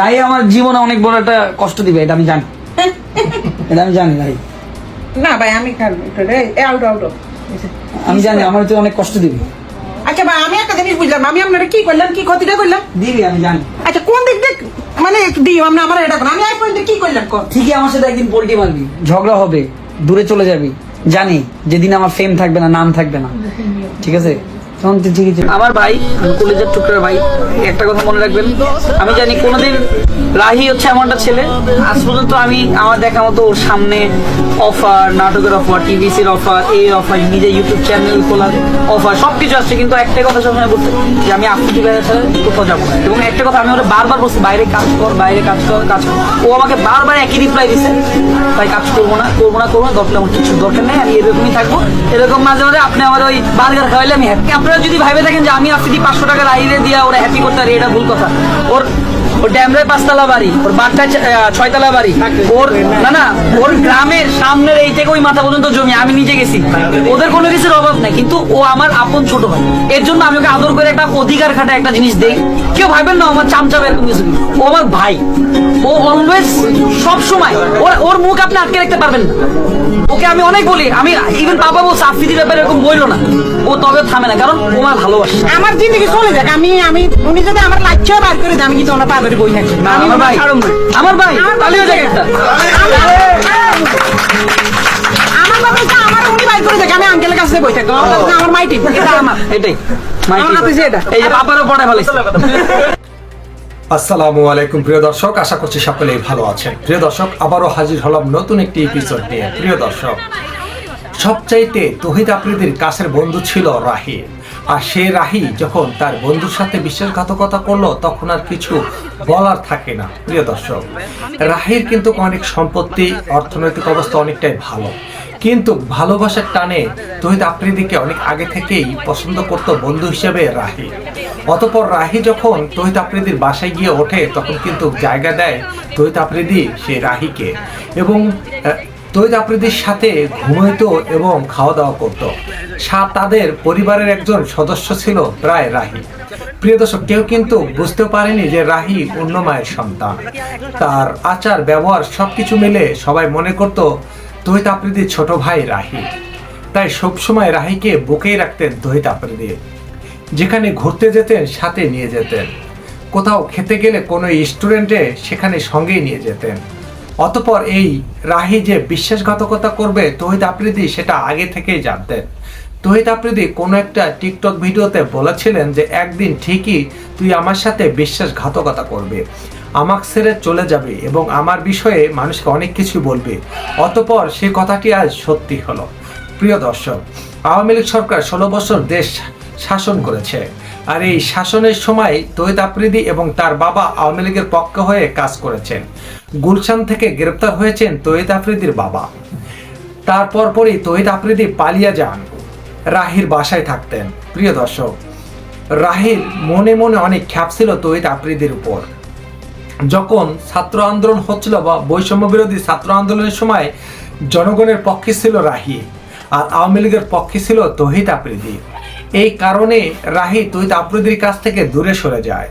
রাই আমার জীবনে অনেক বড় একটা কষ্ট দিবে এটা আমি জানি। এটা আমি জানি রাই। না ভাই আমি আউট আউট আমি জানি আমার তো অনেক কষ্ট দিবে। আচ্ছা ভাই আমি একটা জিনিস বুঝলাম আমি আপনারা কি করলাম কি ক্ষতিটা করলাম? দিবি আমি জানি। আচ্ছা কোন দিক দিয়ে মানে দিই আমরা আমার এটা আমি এক পয়েন্টে কি করলাম কর। ঠিকই আমার সাথে একদিন পোল্টি মারবি ঝগড়া হবে দূরে চলে যাবি। জানি যেদিন আমার ফেম থাকবে না নাম থাকবে না। ঠিক আছে? তখন ঠিকই ছিল। আমার ভাই কলেজের টুকরার ভাই, একটা কথা মনে রাখবেন, আমি জানি কোনোদিন রাহি হচ্ছে এমন একটা ছেলে, আজ পর্যন্ত আমি আমার দেখা মতো ওর সামনে অফার, নাটকের অফার, টিভিসির অফার, এই অফার নিজে ইউটিউব চ্যানেল খোলার অফার সব কিছু আসছে, কিন্তু একটা কথা সবসময় বলতে যে আমি আফ্রিদি ভাইয়ের সাথে কোথাও যাব এবং একটা কথা আমি ওরা বারবার বলছি, বাইরে কাজ কর, বাইরে কাজ কর কাজ কর। ও আমাকে বারবার একই রিপ্লাই দিছে, তাই কাজ করব না করব না করব না, দরকার আমার কিছু দরকার নেই, আমি এরকমই থাকব। এরকম মাঝে মাঝে আপনি আমার ওই বার্গার খাওয়াইলে আমি হ্যাপি আপনারা যদি ভাবে থাকেন যে আমি আসছি পাঁচশো টাকা লাইনে দিয়া ওরা হ্যাপি করতে পারি, এটা ভুল কথা। ওর ওর পাঁচতলা বাড়ি, ওর ছয়তলা বাড়ি। ওর না না, ওর গ্রামের সামনের এই থেকে ওই মাথা পর্যন্ত জমি, আমি নিজে গেছি। ওদের কোনো কিছুর অভাব নাই, কিন্তু ও আমার আপন ছোট ভাই। এর জন্য আমি ওকে আদর করে একটা অধিকার খাটা একটা জিনিস দেই। কেউ ভাবেন না আমার চামচা এরকম কিছু ও আমার ভাই। ও অলওয়েজ সব সময় ওর ওর মুখ আপনি আটকে রাখতে পারবেন না। ওকে আমি অনেক বলি, আমি ইভেন বাবা বলছে আফ্রিদির ব্যাপারে এরকম না। ও তবে থামে না, কারণ ও আমার ভালোবাসে। আমার জিন্দগি চলে যাক, আমি আমি উনি যদি আমার লাচ্ছেও বার করে দেয়, আমি কিন্তু ওনার বই না, আমার ভাই। আমার ভাই তালিও জায়গা একটা। আমার বাবা আমার উনি বাইর করে দেখে আমি আঙ্কেলের কাছে বই থাকব আমার মাইটি। এটা আমার। এটাই আমার এটা। এই যে পাপারও পড়ায় ভালো আসসালামু আলাইকুম প্রিয় দর্শক। আশা করছি সকলেই ভালো আছেন। প্রিয় দর্শক আবারও হাজির হলাম নতুন একটি এপিসোড নিয়ে। প্রিয় দর্শক সবচাইতে তহিদ আফ্রিদির কাছের বন্ধু ছিল রাহি আর সে রাহি যখন তার বন্ধুর সাথে বিশ্বাসঘাতকতা করল, তখন আর কিছু বলার থাকে না। প্রিয় দর্শক, রাহির কিন্তু অনেক সম্পত্তি, অর্থনৈতিক অবস্থা অনেকটাই ভালো। কিন্তু ভালোবাসার টানে তহিদ আফ্রিদিকে অনেক আগে থেকেই পছন্দ করতো বন্ধু হিসেবে রাহি। অতপর রাহি যখন তহিত আফ্রিদির বাসায় গিয়ে ওঠে, তখন কিন্তু জায়গা দেয় তহিত আফ্রিদি সে রাহিকে। এবং তহিত আফ্রিদির সাথে ঘুমাইতো এবং খাওয়া দাওয়া করতো। সা- তাদের পরিবারের একজন সদস্য ছিল, প্রায় রাহি। প্রিয় দর্শক, কেউ কিন্তু বুঝতে পারেনি যে রাহি অন্য মায়ের সন্তান। তার আচার, ব্যবহার সবকিছু মিলে সবাই মনে করতো তহিত আফ্রিদির ছোট ভাই রাহি। তাই সবসময় রাহিকে বুকেই রাখতেন তহিত আফ্রিদি যেখানে ঘুরতে যেতেন, সাথে নিয়ে যেতেন। কোথাও খেতে গেলে কোনো স্টুডেন্টে সেখানে সঙ্গেই নিয়ে যেতেন। অতপর এই রাহি যে বিশ্বাসঘাতকতা করবে তহিদ আফ্রিদি সেটা আগে থেকেই জানতেন। তহিদ আফ্রিদি কোনো একটা টিকটক ভিডিওতে বলেছিলেন যে, একদিন ঠিকই তুই আমার সাথে বিশ্বাসঘাতকতা করবে। আমাক ছেড়ে চলে যাবে এবং আমার বিষয়ে মানুষকে অনেক কিছু বলবে। অতপর সে কথাটি আজ সত্যি হলো। প্রিয় দর্শক, আওয়ামী লীগ সরকার ষোলো বছর দেশ শাসন করেছে। আর এই শাসনের সময় তহিদ আফ্রিদি এবং তার বাবা আওয়ামী লীগের পক্ষ হয়ে কাজ করেছেন। গুলশান থেকে গ্রেপ্তার হয়েছেন তহিদ আফ্রিদির বাবা। তারপর পরই তহিদ আফ্রিদি পালিয়ে যান। রাহির বাসায় থাকতেন। প্রিয় দর্শক, রাহির মনে মনে অনেক খ্যাপ ছিল তহিদ আফ্রিদির উপর। যখন ছাত্র আন্দোলন হচ্ছিল বা বৈষম্য বিরোধী ছাত্র আন্দোলনের সময় জনগণের পক্ষে ছিল রাহি, আর আওয়ামী লীগের পক্ষে ছিল তহিদ আফ্রিদি। এই কারণে রাহি তুই আফ্রিদির কাছ থেকে দূরে সরে যায়।